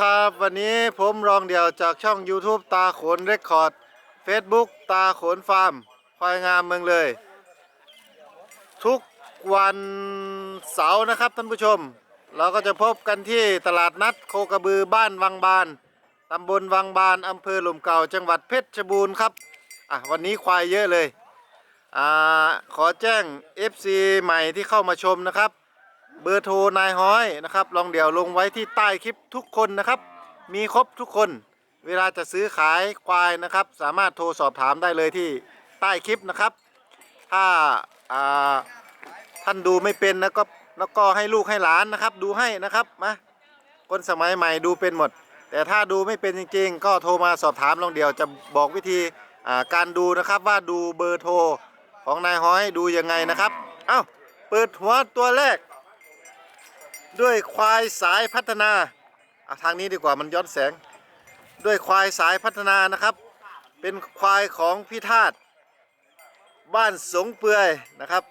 ครับ วันนี้ผมรองเดี่ยวจากช่อง YouTube ตาขนเรคคอร์ด Facebook ตาขนฟาร์มควายงามเมืองเลย ทุกวันเสาร์นะครับท่านผู้ชม เราก็จะพบกันที่ตลาดนัดโคกระบือบ้านวังบานตำบลวังบานอำเภอหลุมเก่าจังหวัดเพชรบูรณ์ครับอะวันนี้ควายเยอะเลยอ่าขอแจ้ง FC ใหม่ที่เข้ามาชมนะครับ เบอร์โทรนายห้อยนะครับ ลองเดี๋ยวลงไว้ที่ใต้คลิปทุกคนนะครับ มีครบทุกคน เวลาจะซื้อขายควายนะครับ สามารถโทรสอบถามได้เลยที่ใต้คลิปนะครับ ถ้าาท่านดูไม่เป็นนะก็แล้วก็ให้ลูกให้หลานนะครับ ดูให้นะครับมาคนสมัยใหม่ดูเป็นหมด แต่ถ้าดูไม่เป็นจริง ๆ ก็โทรมาสอบถามลองเดียวจะบอกวิธีาการดูนะครับว่าดูเบอร์โทรของนายห้อยดูยังไงนะครับ เอ้าเปิดหัวตัวแรก ด้วยควายสายพัฒนาอะทางนี้ดีกว่ามันย้อนแสง ด้วยควายสายพัฒนานะครับ เป็นควายของพี่ทาตบ้านสงเปือยนะครับ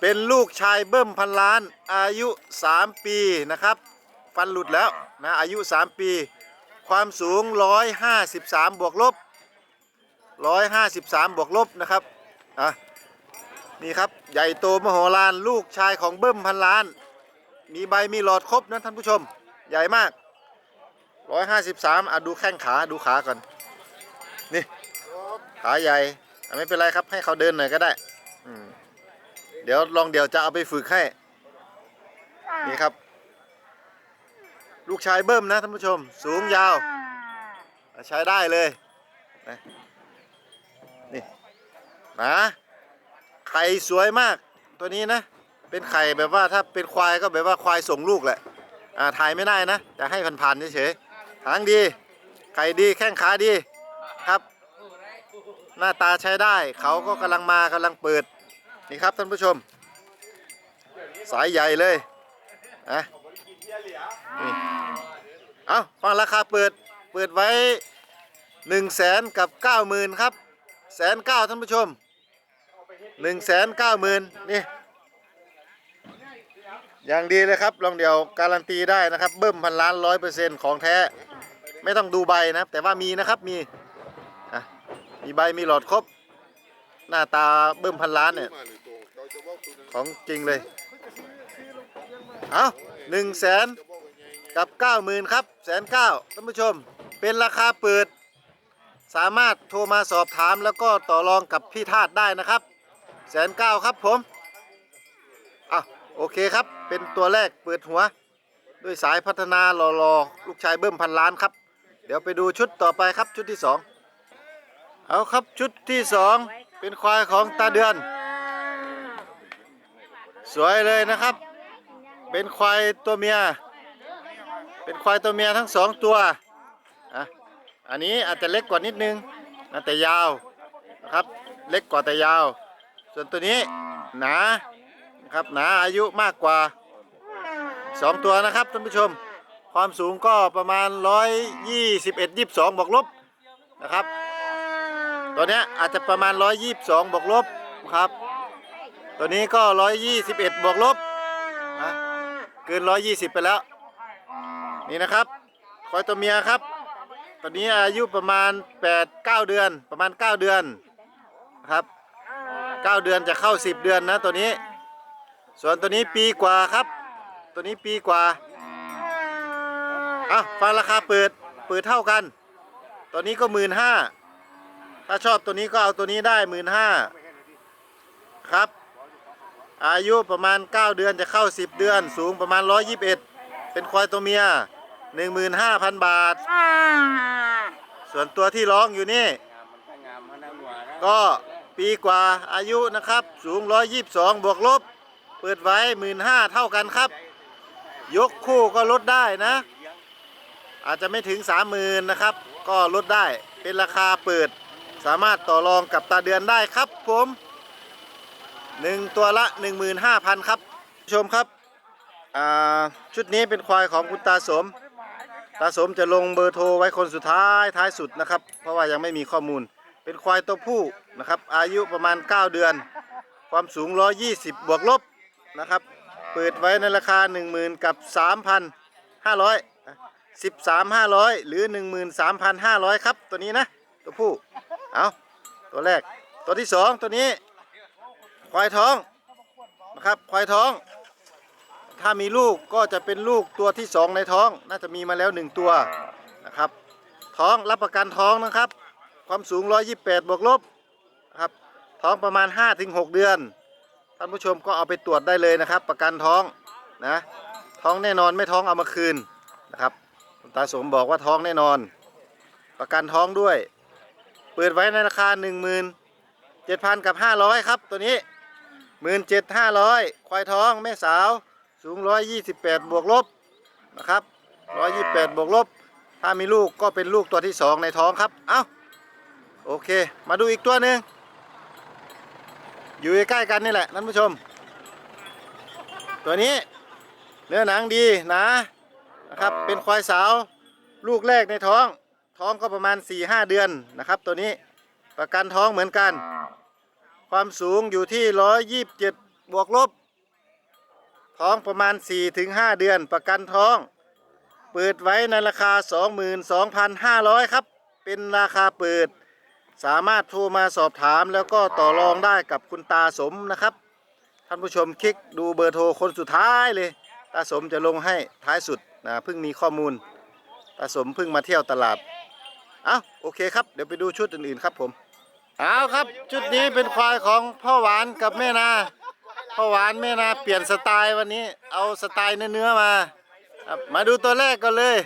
เป็นลูกชายเบิ้มพันล้านอายุ 3 ปีนะครับ ฟันหลุดแล้วนะอายุ 3 ปี ความสูง 153 บวกลบ 153 บวกลบนะครับอะนี่ครับใหญ่โตมโหฬารลูกชายของเบิ้มพันล้าน มีใบมีหลอดครบนะท่านผู้ชม ใหญ่มาก 153อะดูแข้งขาดูขาก่อน นี่ ขาใหญ่ไม่เป็นไรครับให้เขาเดินหน่อยก็ได้เดี๋ยวลองเดี๋ยวจะเอาไปฝึกให้ นี่ครับ ลูกชายเบิ้มนะท่านผู้ชม สูงยาว ใช้ได้เลยนะนี่นะไข่สวยมากตัวนี้นะ เป็นไข่แบบว่าถ้าเป็นควายก็แบบว่าควายส่งลูกแหละอ่าถ่ายไม่ได้นะแต่ให้ผ่านๆเฉยๆหางดี ไข่ดีแข้งขาดีครับ หน้าตาใช้ได้เขาก็กำลังมากำลังเปิดนี่ครับท่านผู้ชม สายใหญ่เลยนะนี่เอาฟังราคาเปิดเปิดไว้1นึ่งแสนกับเก้าหมื่นครับแสนเก้าท่านผู้ชม1นึ่งแสนเก้าหมื่นนี่ อย่างดีเลยครับลองเดี๋ยวการันตีได้นะครับเบิ้มพันล้านร้อยเปอร์เซ็นต์ของแท้ ไม่ต้องดูใบนะครับ แต่ว่ามีนะครับมีอะมีใบมีหลอดครบ หน้าตาเบิ้มพันล้านเนี่ย ของจริงเลย เอาหนึ่งแสนกับเก้าหมื่นครับแสนเก้าท่านผู้ชม เป็นราคาเปิด สามารถโทรมาสอบถามแล้วก็ต่อรองกับพี่ทาสได้นะครับแสนเก้าครับผม โอเคครับ เป็นตัวแรกเปิดหัว ด้วยสายพัฒนารอรอลูกชายเบิ้มพันล้านครับ เดี๋ยวไปดูชุดต่อไปครับชุดที่สองเอาครับชุดที่สองเป็นควายของตาเดือน สวยเลยนะครับ เป็นควายตัวเมีย เป็นควายตัวเมียทั้งสองตัวอะอันนี้อาจจะเล็กกว่านิดนึงแต่ยาวนะครับ เล็กกว่าแต่ยาว ส่วนตัวนี้หนาะ ครับหนาอายุมากกว่า 2 ตัวนะครับท่านผู้ชม ความสูงก็ประมาณ 121 22บวกลบนะครับ ตัวเนี้ยอาจจะประมาณ 122บวกลบครับ ตัวนี้ก็ 121บวกลบนะเกิน 120 ไปแล้ว นี่นะครับควายตัวเมียครับตอนนี้อายุประมาณ 8 9 เดือนประมาณ 9 เดือนนะครับ 9 เดือนจะเข้า 10 เดือนนะตัวนี้ ส่วนตัวนี้ปีกว่าครับ ตัวนี้ปีกว่าอะฟังราคาเปิดเปิดเท่ากัน ตัวนี้ก็หมื่นห้าถ้าชอบตัวนี้ก็เอาตัวนี้ได้หมื่นห้าครับ อายุประมาณ 9 เดือนจะเข้า 10 เดือน สูงประมาณ 121 เป็นควายตัวเมีย 15,000 บาท ส่วนตัวที่ร้องอยู่นี่ ก็ปีกว่าอายุนะครับ สูง 122 บวกลบ เปิดไว้15,000เท่ากันครับ ยกคู่ก็ลดได้นะ อาจจะไม่ถึง30,000นนะครับ ก็ลดได้เป็นราคาเปิด สามารถต่อรองกับตาเดือนได้ครับผมหนึ่งตัวละ 15,000 ครับผู้ชมครับอ่าชุดนี้เป็นควายของคุณตาสม ตาสมจะลงเบอร์โทรไว้คนสุดท้ายท้ายสุดนะครับ เพราะว่ายังไม่มีข้อมูล เป็นควายตัวผู้นะครับ อายุประมาณ 9 เดือน ความสูง 120 บวกลบ นะครับ เปิดไว้ในราคา 10,000 กับ 3,500 13,500 หรือ 13,500 ครับ ตัวนี้นะ ตัวผู้ เอาตัวแรก ตัวที่สองตัวนี้ ควายท้องนะครับ ควายท้อง ถ้ามีลูกก็จะเป็นลูกตัวที่สองในท้อง น่าจะมีมาแล้วหนึ่งตัวนะครับ ท้องรับประกันท้องนะครับ ความสูง 128 บวกลบนะครับ ท้องประมาณ 5-6 เดือน ท่านผู้ชมก็เอาไปตรวจได้เลยนะครับ ประกันท้องนะท้องแน่นอนไม่ท้องเอามาคืนนะครับคุณตาสมบอกว่าท้องแน่นอน ประกันท้องด้วย เปิดไว้ในราคา 17,000กับ 500 ครับ ตัวนี้ 17,500 ควายท้องแม่สาวสูง 128 บวกลบนะครับ 128 บวกลบ ถ้ามีลูกก็เป็นลูกตัวที่ 2 ในท้องครับ เอ้า โอเค มาดูอีกตัวหนึ่ง อยู่ใกล้ๆกันนี่แหละท่านผู้ชม ตัวนี้เนื้อหนังดีหนะนะครับเป็นควายสาวลูกแรกในท้อง ท้องก็ประมาณ 4-5 เดือนนะครับ ตัวนี้ประกันท้องเหมือนกัน ความสูงอยู่ที่ 127 บวกลบ ท้องประมาณ 4-5 เดือน ประกันท้อง เปิดไว้ในราคา 22,500 ครับ เป็นราคาเปิด สามารถโทรมาสอบถามแล้วก็ต่อรองได้กับคุณตาสมนะครับ ท่านผู้ชมคลิกดูเบอร์โทรคนสุดท้ายเลย ตาสมจะลงให้ท้ายสุดนะเพิ่งมีข้อมูล ตาสมเพิ่งมาเที่ยวตลาดเอาโอเคครับเดี๋ยวไปดูชุดอื่นๆครับผมเอาครับชุดนี้เป็นควายของพ่อหวานกับแม่นาพ่อหวานแม่นาเปลี่ยนสไตล์วันนี้เอาสไตล์เนื้อๆมามาดูตัวแรกกันเลย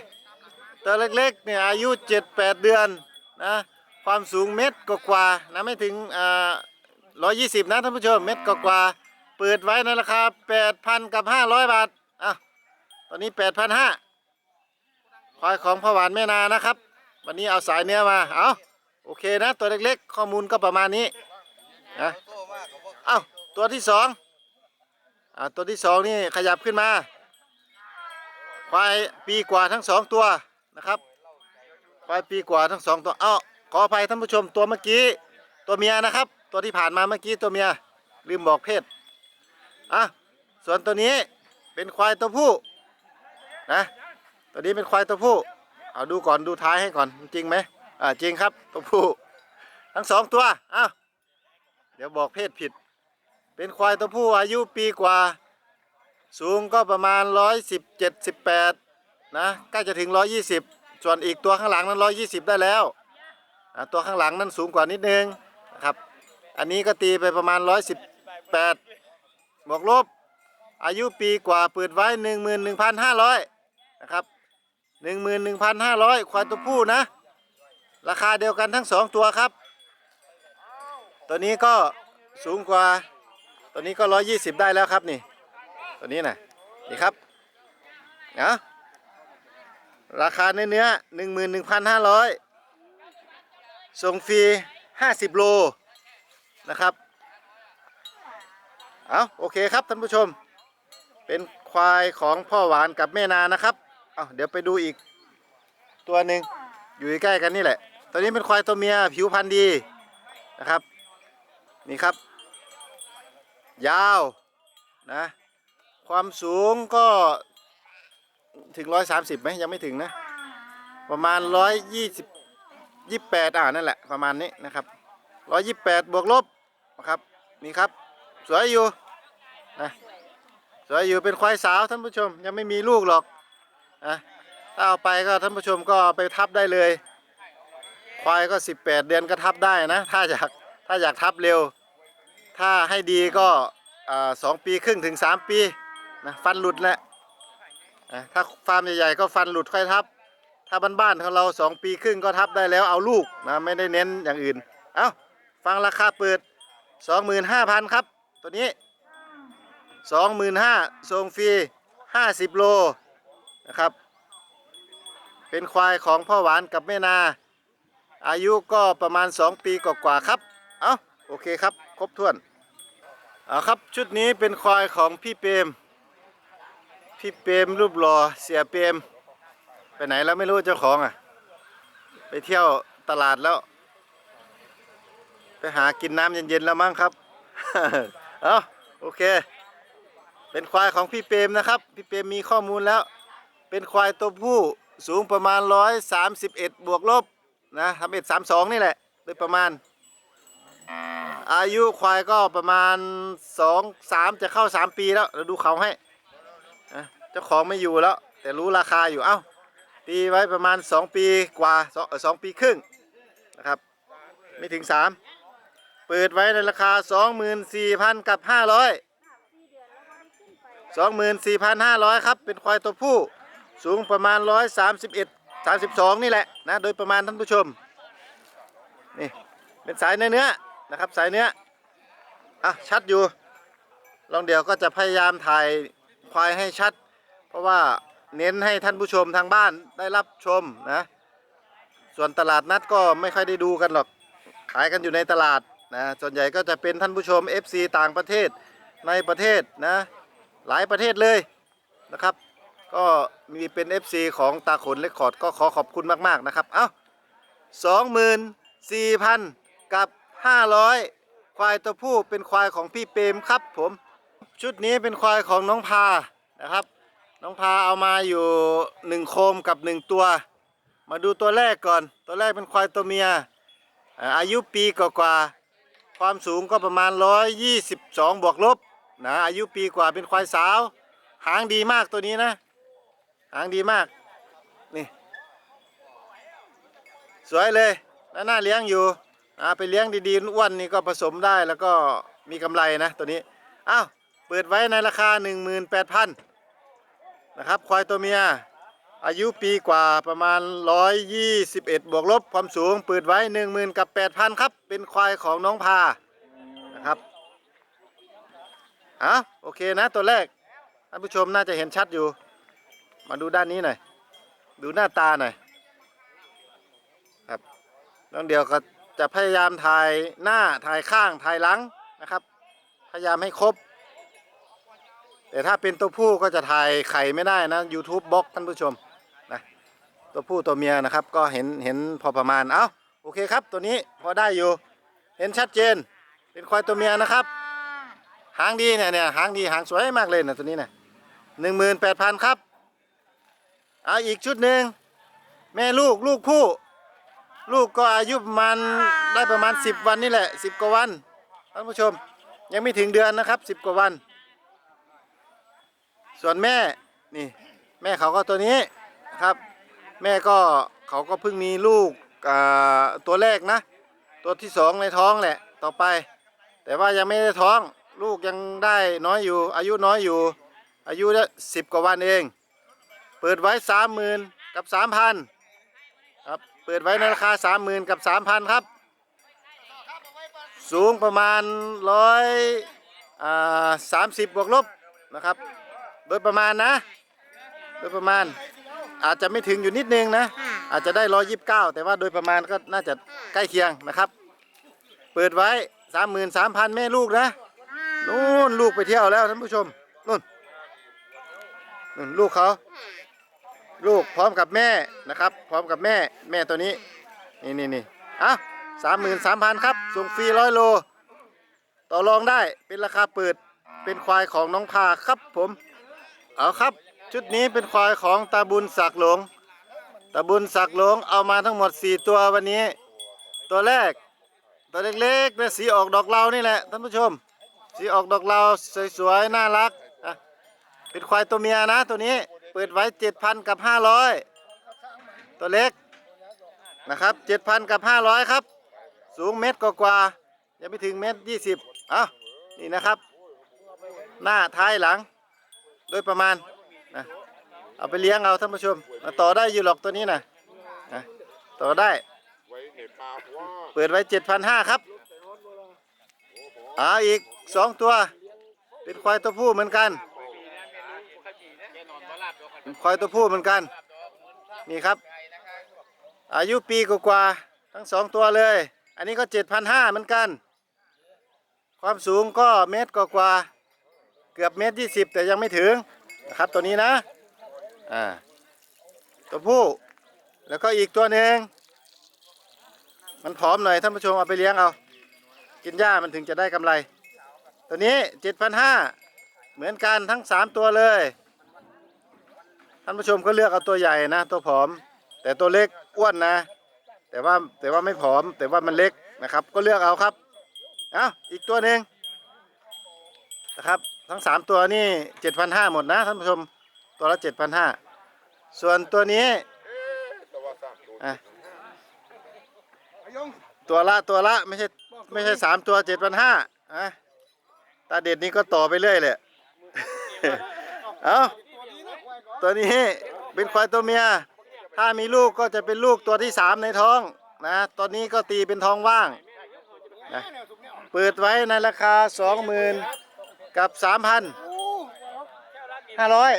ตัวเล็กๆเนี่ยอายุ 7-8 เดือนนะ ความสูงเม็ดกว่าๆนะไม่ถึงอ่า120นะท่านผู้ชมเม็ดกว่าๆเปิดไว้ในราคา8,000กับ500บาทอะตอนนี้8,500ควายของพ่อหวานแม่นานะครับ วันนี้เอาสายเนื้อมาเอาโอเคนะ ตัวเล็กๆ ข้อมูลก็ประมาณนี้นะเอ้าตัวที่สองอ่าตัวที่สองนี่ขยับขึ้นมาควายปีกว่าทั้งสองตัวนะครับควายปีกว่าทั้งสองตัวเอ้า ออภัยท่านผู้ชมตัวเมื่อกี้ตัวเมียนะครับ ตัวที่ผ่านมาเมื่อกี้ตัวเมียลืมบอกเพศอะส่วนตัวนี้เป็นควายตัวผู้นะตัวนี้เป็นควายตัวผู้เอาดูก่อนดูท้ายให้ก่อนจริงไหมอ่าจริงครับตัวผู้ทั้งสองตัวอ้าวเดี๋ยวบอกเพศผิด เป็นควายตัวผู้อายุปีกว่า สูงก็ประมาณร้อยสิบเจ็ดสิบแปดนะใกล้จะถึงร้อยยี่สิบส่วนอีกตัวข้างหลังนั้นร้อยยี่สิบได้แล้ว ตัวข้างหลังนั้นสูงกว่านิดนึงนะครับ อันนี้ก็ตีไปประมาณร้อยสิบแปดบวกลบ อายุปีกว่าเปิดไว้หนึ่งหมื่นหนึ่งพันห้าร้อยนะครับหนึ่งหมื่นหนึ่งพันห้าร้อยควายตัวผู้นะ ราคาเดียวกันทั้งสองตัวครับ ตัวนี้ก็สูงกว่า ตัวนี้ก็ร้อยยี่สิบได้แล้วครับนี่ ตัวนี้นะนี่ครับนะราคาเนื้อเนื้อหนึ่งหมื่นหนึ่งพันห้าร้อย ส่งฟรีห้าสิบโลนะครับ เอาโอเคครับท่านผู้ชม เป็นควายของพ่อหวานกับแม่นานะครับเอาเดี๋ยวไปดูอีกตัวหนึ่งอยู่ใกล้กันนี่แหละตัวนี้เป็นควายตัวเมียผิวพรรณดีนะครับ นี่ครับ ยาวนะ ความสูงก็ถึงร้อยสามสิบไหมยังไม่ถึงนะ ประมาณร้อ ยี่สิบแปดอ่านั่นแหละประมาณนี้นะครับร้อยยี่แปดบวกลบนะครับนี่ครับ สวยอยู่นะสวยอยู่เป็นควายสาวท่านผู้ชมยังไม่มีลูกหรอกนะถ้าเอาไปก็ท่านผู้ชมก็ไปทับได้เลย ควายก็ 18 เดือนก็ทับได้นะ ถ้าอยากถ้าอยากทับเร็ว ถ้าให้ดีก็สองปีครึ่งถึง 3 ปีนะฟันหลุดแหละนะถ้าฟาร์มใหญ่ๆก็ฟันหลุดค่อยทับ ถ้าบ้านๆของเรา2ปีครึ่งก็ทับได้แล้วเอาลูกนะไม่ได้เน้นอย่างอื่น เอ้าฟังราคาเปิด 25,000 ครับ ตัวนี้ 25,000ส่งฟรี 50 โลนะครับ เป็นควายของพ่อหวานกับแม่นา อายุก็ประมาณ 2 ปีกว่าๆครับ เอาโอเคครับ ครบถ้วนเอาครับชุดนี้เป็นควายของพี่เปรมพี่เปรมรูปหล่อเสียเปรม ไปไหนแล้วไม่รู้เจ้าของอะ ไปเที่ยวตลาดแล้ว ไปหากินน้ำเย็นๆแล้วมั้งครับ เอาโอเค เป็นควายของพี่เปรมนะครับ พี่เปรมมีข้อมูลแล้ว เป็นควายตัวผู้สูงประมาณ 131 บวกลบนะทำเอ็ดสามสองนี่แหละ โดยประมาณ อายุควายก็ประมาณ 2 3 จะเข้า 3 ปีแล้วเราดูเขาให้ เจ้าของไม่อยู่แล้ว แต่รู้ราคาอยู่ เอ้า ตีไว้ประมาณ 2 ปีกว่าสองปีครึ่งนะครับไม่ถึง 3 เปิดไว้ในราคา 24,000 กับ 500 24,500 ครับเป็นควายตัวผู้สูงประมาณ 131 32 นี่แหละนะโดยประมาณท่านผู้ชมนี่เป็นสายเนื้อเนื้อนะครับสายเนื้ออะชัดอยู่ลองเดี๋ยวก็จะพยายามถ่ายควายให้ชัด เพราะว่า เน้นให้ท่านผู้ชมทางบ้านได้รับชมนะ ส่วนตลาดนัดก็ไม่ค่อยได้ดูกันหรอก ขายกันอยู่ในตลาดนะ ส่วนใหญ่ก็จะเป็นท่านผู้ชม FC ต่างประเทศในประเทศนะ หลายประเทศเลยนะครับ ก็มีเป็น FC ของตาขนเลคคอร์ดก็ขอขอบคุณมาก ๆ นะครับ เอ้า24,000กับ 500 ควายตัวผู้เป็นควายของพี่เปรมครับผม ชุดนี้เป็นควายของน้องพานะครับ น้องพาเอามาอยู่1โคมกับ1ตัว มาดูตัวแรกก่อน ตัวแรกเป็นควายตัวเมีย อายุปีกว่าๆความสูงก็ประมาณ 122 บวกลบนะอายุปีกว่าเป็นควายสาว หางดีมากตัวนี้นะ หางดีมากนี่สวยเลยแล้วน่าเลี้ยงอยู่อ่าไปเลี้ยงดีๆอ้วนนี่ก็ผสมได้แล้วก็มีกำไรนะตัวนี้อ้าวเปิดไว้ในราคา 18,000 นะครับ ควายตัวเมีย อายุปีกว่าประมาณ 121 บวกลบความสูงเปิดไว้ 10,000 กับ 8,000 ครับ เป็นควายของน้องพานะครับอะโอเคนะตัวแรกท่านผู้ชมน่าจะเห็นชัดอยู่ มาดูด้านนี้หน่อย ดูหน้าตาหน่อยครับน้องเดียวก็จะพยายามถ่ายหน้าถ่ายข้างถ่ายหลังนะครับ พยายามให้ครบ แต่ถ้าเป็นตัวผู้ก็จะถ่ายไข่ไม่ได้นะ YouTube บล็อกท่านผู้ชมนะตัวผู้ตัวเมียนะครับ ก็เห็นเห็นพอประมาณเอ้าโอเคครับ ตัวนี้พอได้อยู่ เห็นชัดเจน เป็นควายตัวเมียนะครับ หางดีเนี่ยเนี่ยหางดีหางสวยมากเลยนะตัวนี้นะหนึ่งหมื่นแปดพันครับเอาอีกชุดหนึ่งแม่ลูกลูกผู้ลูกก็อายุประมาณได้ประมาณ 10 วันนี่แหละ 10 กว่าวันท่านผู้ชม ยังไม่ถึงเดือนนะครับ 10 กว่าวัน ส่วนแม่นี่แม่เขาก็ตัวนี้นะครับ แม่ก็เขาก็เพิ่งมีลูกตัวแรกนะ ตัวที่สองในท้องแหละต่อไป แต่ว่ายังไม่ได้ท้องลูกยังได้น้อยอยู่ อายุน้อยอยู่ อายุได้สิบกว่าวันเอง เปิดไว้สามหมื่นกับสามพันครับเปิดไว้ในราคาสามหมื่นกับสามพันครับ สูงประมาณร้อยสามสิบบวกลบนะครับ โดยประมาณนะ โดยประมาณ อาจจะไม่ถึงอยู่นิดนึงนะ อาจจะได้ร้อยยิบเก้าแต่ว่าโดยประมาณก็น่าจะใกล้เคียงนะครับ เปิดไว้สามหมื่นสามพันแม่ลูกนะนู่นลูกไปเที่ยวแล้วท่านผู้ชมนู่นนู่นลูกเขาลูกพร้อมกับแม่นะครับ พร้อมกับแม่แม่ตัวนี้ นี่นี่นี่อะสามหมื่นสามพันครับส่งฟรีร้อยโล ต่อรองได้เป็นราคาเปิดเป็นควายของน้องพาครับผม เอาครับ ชุดนี้เป็นควายของตาบุญศักดิ์หลง ตาบุญศักดิ์หลงเอามาทั้งหมด 4 ตัววันนี้ ตัวแรก ตัวเล็กๆนะสีออกดอกเหลานี่แหละท่านผู้ชม สีออกดอกเหลาสวยๆน่ารักอะเป็นควายตัวเมียนะตัวนี้เปิดไว้ 7,000 กับ 500 ตัวเล็กนะครับ 7,000 กับ 500 ครับ สูงเมตรกว่าๆยังไม่ถึงเมตร20อ้าวนี่นะครับ หน้าท้ายหลัง โดยประมาณนะเอาไปเลี้ยงเอาท่านผู้ชมมาต่อได้อยู่หรอกตัวนี้นะนะต่อได้ เปิดไว้7,500ครับเอาอีก2ตัว เป็นควายตัวผู้เหมือนกันควายตัวผู้เหมือนกัน นี่ครับ อายุปีกว่าทั้งสองตัวเลย อันนี้ก็7,500เหมือนกัน ความสูงก็เมตรกว่า เกือบเมตรยี่สิบแต่ยังไม่ถึงนะครับตัวนี้นะอ่าตัวผู้แล้วก็อีกตัวหนึ่งมันผอมหน่อยท่านผู้ชมเอาไปเลี้ยงเอา กินหญ้ามันถึงจะได้กำไร ตัวนี้เจ็ดพันห้าเหมือนกันทั้งสามตัวเลยท่านผู้ชมก็เลือกเอาตัวใหญ่นะ ตัวผอม แต่ตัวเล็กอ้วนนะ แต่ว่าแต่ว่าไม่ผอม แต่ว่ามันเล็กนะครับ ก็เลือกเอาครับ เอาอีกตัวหนึ่ง นะครับ ทั้งสามตัวนี่เจ็ดพันห้าหมดนะท่านผู้ชม ตัวละเจ็ดพันห้าส่วนตัวนี้อะตัวละตัวละไม่ใช่ไม่ใช่สามตัวเจ็ดพันห้าอะตาเด็ดนี้ก็ต่อไปเรื่อยเลยเอาตัวนี้เป็นควายตัวเมีย ถ้ามีลูกก็จะเป็นลูกตัวที่สามในท้องนะ ตอนนี้ก็ตีเป็นท้องว่างนะเปิดไว้ในราคาสองหมื่น กับสามพันห้าร้อย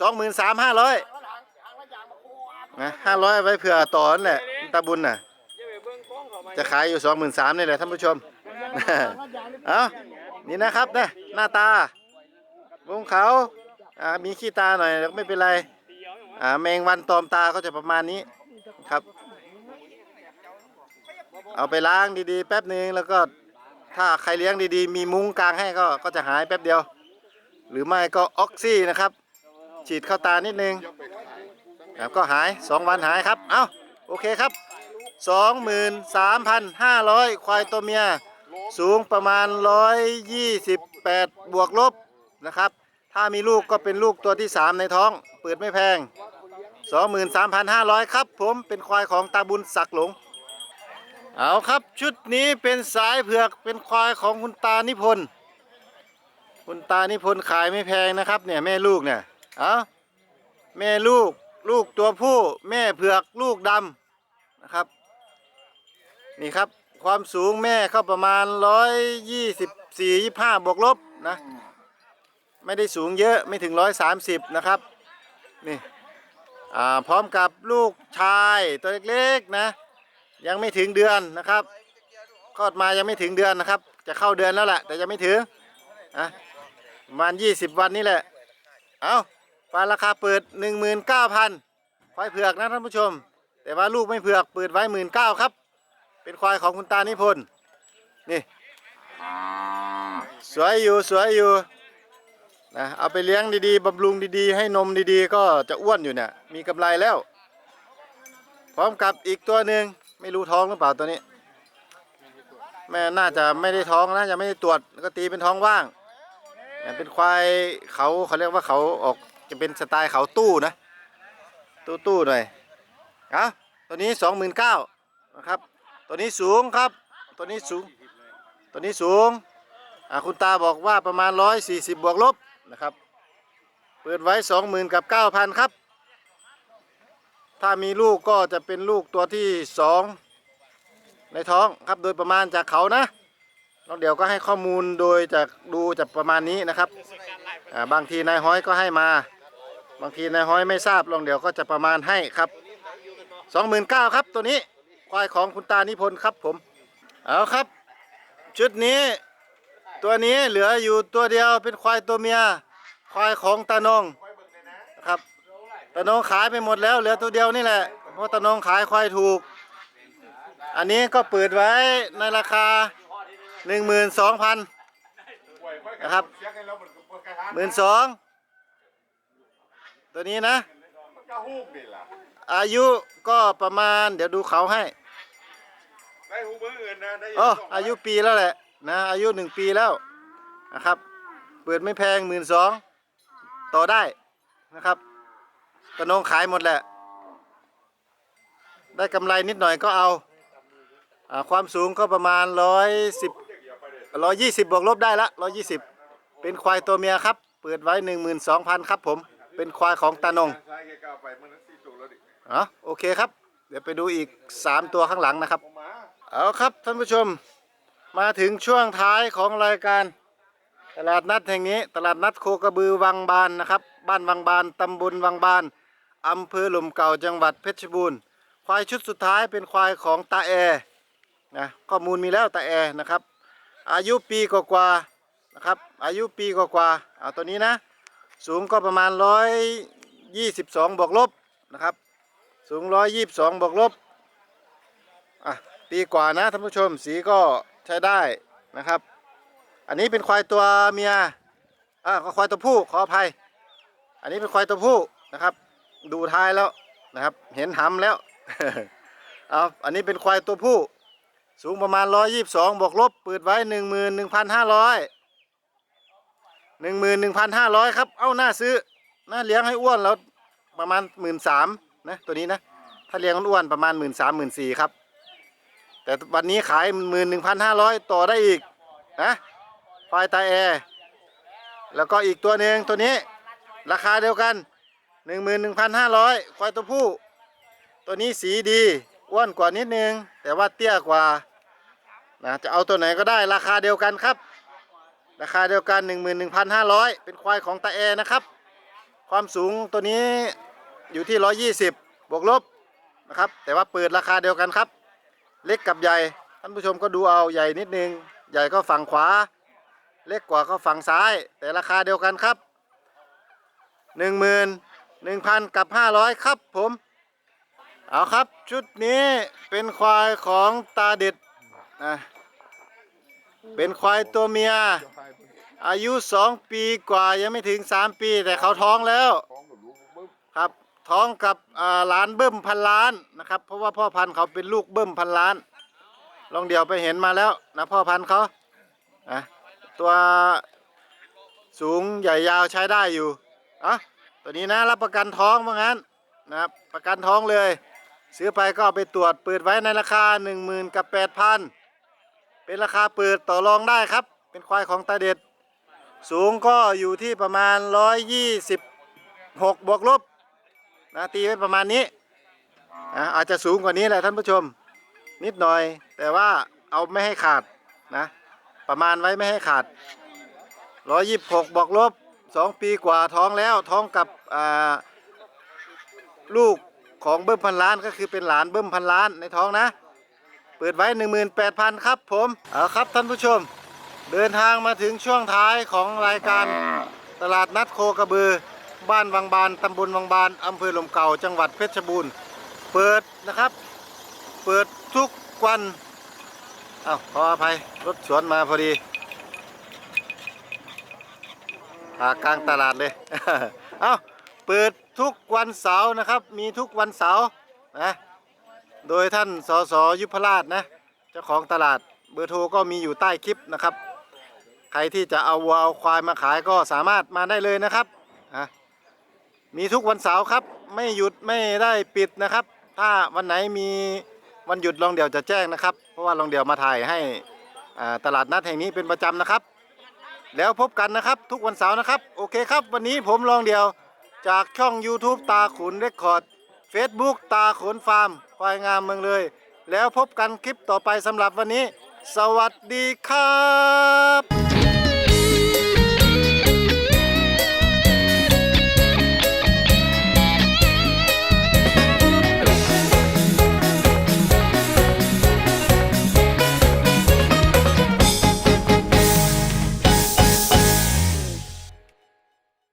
สองหมื่นสามห้าร้อยนะห้าร้อยไว้เผื่อต่อนั่นแหละตาบุญน่ะ จะขายอยู่สองหมื่นสามนี่แหละท่านผู้ชมเอานี่นะครับนะหน้าตาวงเขาอ่ามีขี้ตาหน่อยไม่เป็นไรอ่าแมงวันตอมตาก็จะประมาณนี้ครับ เอาไปล้างดีๆ แป๊บหนึ่งแล้วก็ ถ้าใครเลี้ยงดีๆ มีมุ้งกลางให้ก็ก็จะหายแป๊บเดียว หรือไม่ก็ออกซี่นะครับ ฉีดเข้าตานิดนึงครับก็หาย 2 วันหายครับ เอาโอเคครับ 23,500 ควายตัวเมีย สูงประมาณ 128 บวกลบนะครับ ถ้ามีลูกก็เป็นลูกตัวที่ 3 ในท้อง เปิดไม่แพง 23,500 ครับ ผมเป็นควายของตาบุญศักดิ์หลง เอาครับชุดนี้เป็นสายเผือกเป็นควายของคุณตานิพนธ์คุณตานิพนธ์ขายไม่แพงนะครับเนี่ยแม่ลูกเนี่ยเอาแม่ลูกลูกตัวผู้แม่เผือกลูกดำนะครับ นี่ครับความสูงแม่เข้าประมาณ124 25บวกลบนะไม่ได้สูงเยอะไม่ถึง130นะครับนี่อ่าพร้อมกับลูกชายตัวเล็กๆนะ ยังไม่ถึงเดือนนะครับคลอดมายังไม่ถึงเดือนนะครับ จะเข้าเดือนแล้วแหละแต่ยังไม่ถึงอะประมาณ20วันนี่แหละ เอาฟ้าราคาเปิด19,000ควายเผือกนะท่านผู้ชม แต่ว่าลูกไม่เผือกเปิดไว้19,000ครับ เป็นควายของคุณตานิพนธ์นี่ สวยอยู่สวยอยู่นะเอาไปเลี้ยงดีๆบำรุงดีๆ ให้นมดีๆ ก็จะอ้วนอยู่เนี่ยมีกำไรแล้ว พร้อมกับอีกตัวหนึ่ง ไม่รู้ท้องหรือเปล่าตัวนี้ แม่น่าจะไม่ได้ท้องนะยังไม่ได้ตรวจก็ตีเป็นท้องว่าง เป็นควายเขาเขาเรียกว่าเขาออกจะเป็นสไตล์เขาตู้นะ ตู้ตู้หน่อยอะตัวนี้สองหมื่นเก้านะครับ ตัวนี้สูงครับ ตัวนี้สูง ตัวนี้สูงอ่าคุณตาบอกว่าประมาณ140บบวกลบนะครับ เปิดไว้20,000กับ9,000ครับ ถ้ามีลูกก็จะเป็นลูกตัวที่2ในท้องครับโดยประมาณจากเขานะน้องเดี๋ยวก็ให้ข้อมูลโดยจากดูจากประมาณนี้นะครับบางทีนายห้อยก็ให้มา บางทีนายห้อยไม่ทราบลองเดี๋ยวก็จะประมาณให้ครับ29,000ครับตัวนี้ควายของคุณตานิพนธ์ครับผมเอาครับ ชุดนี้ตัวนี้เหลืออยู่ตัวเดียวเป็นควายตัวเมีย ควายของตานงครับ ตานงขายไปหมดแล้ว เหลือตัวเดียวนี่แหละเพราะตานงขายควายถูก อันนี้ก็เปิดไว้ในราคา 12,000นะครับหมื่นสองตัวนี้นะ อายุก็ประมาณ เดี๋ยวดูเขาให้ได้หูมืออื่นนะได้อ๋ออายุปีแล้วแหละนะอายุหนึ่งปีแล้วนะครับ เปิดไม่แพงหมื่นสองต่อได้นะครับ ตะนงขายหมดแหละ ได้กำไรนิดหน่อยก็เอาอาความสูงก็ประมาณร้อยสิบร้อยยี่สิบบวกลบได้ละร้อยยี่สิบเป็นควายตัวเมียครับ เปิดไว้หนึ่งหมื่นสองพันครับผม เป็นควายของตานงอ๋อโอเคครับ เดี๋ยวไปดูอีกสามตัวข้างหลังนะครับ เอาครับท่านผู้ชม มาถึงช่วงท้ายของรายการ ตลาดนัดแห่งนี้ ตลาดนัดโคกระบือวังบานนะครับ บ้านวังบานตำบลวังบาน อำเภอหลุมเก่าจังหวัดเพชรบูรณ์ควายชุดสุดท้ายเป็นควายของตาแอนะข้อมูลมีแล้วตาแอนะครับ อายุปีกว่าๆนะครับอายุปีกว่าๆเอาตัวนี้นะ สูงก็ประมาณ 122บวกลบนะครับ สูง 122บวกลบอะปีกว่านะท่านผู้ชมสีก็ใช้ได้นะครับ อันนี้เป็นควายตัวเมียอ่าควายตัวผู้ขออภัย อันนี้เป็นควายตัวผู้นะครับ ดูท้ายแล้วนะครับ เห็นหำแล้วเอาอันนี้เป็นควายตัวผู้ สูงประมาณ 122บวกลบเปิดไว้ 11,500 11,500 ครับ เอาหน้าซื้อหน้าเลี้ยงให้อ้วนแล้วประมาณ 13,000นะตัวนี้นะ ถ้าเลี้ยงอ้วนประมาณ 13,000 14,000ครับ แต่วันนี้ขาย 11,500 ต่อได้อีกนะควายตาแอร์แล้วก็อีกตัวหนึ่งตัวนี้ ราคาเดียวกัน 11,500ควายตัวผู้ ตัวนี้สีดีอ้วนกว่านิดนึง แต่ว่าเตี้ยกว่านะจะเอาตัวไหนก็ได้ราคาเดียวกันครับ ราคาเดียวกัน 11,500 เป็นควายของตาแอนะครับ ความสูงตัวนี้อยู่ที่ 120 บวกลบนะครับ แต่ว่าเปิดราคาเดียวกันครับ เล็กกับใหญ่ท่านผู้ชมก็ดูเอาใหญ่นิดนึง ใหญ่ก็ฝั่งขวา เล็กกว่าก็ฝั่งซ้าย แต่ราคาเดียวกันครับ 10,000 1,000 กับ 500 ครับผม เอาครับชุดนี้เป็นควายของตาเด็ดนะเป็นควายตัวเมีย อายุ 2 ปีกว่ายังไม่ถึง 3 ปี แต่เขาท้องแล้วครับท้องกับอ่าหลานเบิ้มพันล้านนะครับ เพราะว่าพ่อพันธุ์เขาเป็นลูกเบิ้มพันล้าน ลองเดี๋ยวไปเห็นมาแล้วนะพ่อพันธุ์เขาอะตัวสูงใหญ่ยาวใช้ได้อยู่อะ ตัวนี้นะรับประกันท้องว่างั้นนะครับประกันท้องเลย ซื้อไปก็เอาไปตรวจเปิดไว้ในราคา 1 0,000กับ8,000 เป็นราคาเปิดต่อรองได้ครับ เป็นควายของตาเด็ด สูงก็อยู่ที่ประมาณ 126 บวกลบนะตีไว้ประมาณนี้นะอาจจะสูงกว่านี้แหละท่านผู้ชม นิดหน่อย แต่ว่าเอาไม่ให้ขาดนะประมาณไว้ไม่ให้ขาด 126 บวกลบ 2ปีกว่าท้องแล้วท้องกับลูกของเบิ้มพันล้านก็คือเป็นหลานเบิ้มพันล้านในท้องนะ เปิดไว้ 18,000 ครับผมเอาครับท่านผู้ชม เดินทางมาถึงช่วงท้ายของรายการตลาดนัดโคกระบือ บ้านวังบานตำบลวังบานอำเภอลมเก่าจังหวัดเพชรบูรณ์เปิดนะครับ เปิดทุกวันเอาขออภัยรถสวนมาพอดี พากลางตลาดเลย เอ้าเปิดทุกวันเสาร์นะครับ มีทุกวันเสาร์นะ โดยท่านสสยุพราชนะ เจ้าของตลาด เบอร์โทรก็มีอยู่ใต้คลิปนะครับ ใครที่จะเอาวัวเอาควายมาขายก็สามารถมาได้เลยนะครับอะมีทุกวันเสาร์ครับ ไม่หยุดไม่ได้ปิดนะครับ ถ้าวันไหนมีวันหยุดลองเดี่ยวจะแจ้งนะครับ เพราะว่าลองเดี่ยวมาถ่ายให้อ่าตลาดนัดแห่งนี้เป็นประจำนะครับ แล้วพบกันนะครับทุกวันเสาร์นะครับ โอเคครับ วันนี้ผมลองเดี่ยวจากช่อง YouTube ตาขุนเรคคอร์ด Facebook ตาขุนฟาร์มควายงามเมืองเลย แล้วพบกันคลิปต่อไปสำหรับวันนี้ สวัสดีครับ